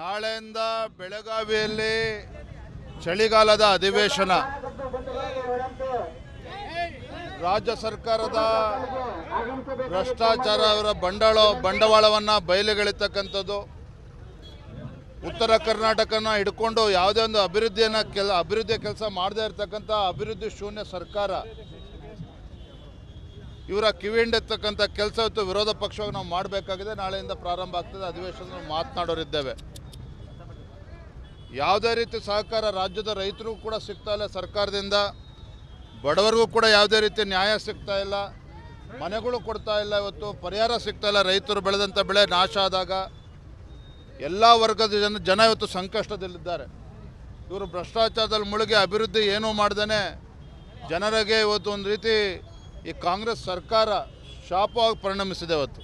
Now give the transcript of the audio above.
ನಾಳೆಯಿಂದ ಬೆಳಗಾವಿಯಲ್ಲಿ ಚಳಿಗಾಲದ ಅಧಿವೇಶನ. ರಾಜ್ಯ ಸರ್ಕಾರದ ಭ್ರಷ್ಟಾಚಾರ ಅವರ ಬಂಡಾಳ, ಬಂಡವಾಳವನ್ನು ಬಯಲಿಗೆಳಿತಕ್ಕಂಥದ್ದು. ಉತ್ತರ ಕರ್ನಾಟಕನ ಹಿಡ್ಕೊಂಡು ಯಾವುದೇ ಒಂದು ಅಭಿವೃದ್ಧಿಯನ್ನು ಕೆಲ ಅಭಿವೃದ್ಧಿ ಕೆಲಸ ಮಾಡದೇ ಇರತಕ್ಕಂಥ ಅಭಿವೃದ್ಧಿ ಶೂನ್ಯ ಸರ್ಕಾರ. ಇವರ ಕಿವಿಂಡೆತ್ತಕ್ಕಂಥ ಕೆಲಸ ಇವತ್ತು ವಿರೋಧ ಪಕ್ಷವಾಗಿ ನಾವು ಮಾಡಬೇಕಾಗಿದೆ. ನಾಳೆಯಿಂದ ಪ್ರಾರಂಭ ಆಗ್ತದೆ. ಅಧಿವೇಶನದಲ್ಲಿ ಮಾತನಾಡೋರಿದ್ದೇವೆ. ಯಾವುದೇ ರೀತಿ ಸಹಕಾರ ರಾಜ್ಯದ ರೈತರಿಗೂ ಕೂಡ ಸಿಗ್ತಾ ಇಲ್ಲ ಸರ್ಕಾರದಿಂದ. ಬಡವರಿಗೂ ಕೂಡ ಯಾವುದೇ ರೀತಿ ನ್ಯಾಯ ಸಿಗ್ತಾ ಇಲ್ಲ. ಮನೆಗಳು ಕೊಡ್ತಾ ಇಲ್ಲ ಇವತ್ತು, ಪರಿಹಾರ ಸಿಗ್ತಾ ಇಲ್ಲ ರೈತರು ಬೆಳೆದಂಥ ಬೆಳೆ ನಾಶ ಆದಾಗ. ಎಲ್ಲ ವರ್ಗದ ಜನ ಜನ ಇವತ್ತು ಸಂಕಷ್ಟದಲ್ಲಿದ್ದಾರೆ. ಇವರು ಭ್ರಷ್ಟಾಚಾರದಲ್ಲಿ ಮುಳುಗಿ ಅಭಿವೃದ್ಧಿ ಏನೂ ಮಾಡ್ದೇ ಜನರಿಗೆ ಇವತ್ತು ಒಂದು ರೀತಿ ಈ ಕಾಂಗ್ರೆಸ್ ಸರ್ಕಾರ ಶಾಪವಾಗಿ ಪರಿಣಮಿಸಿದೆ ಇವತ್ತು.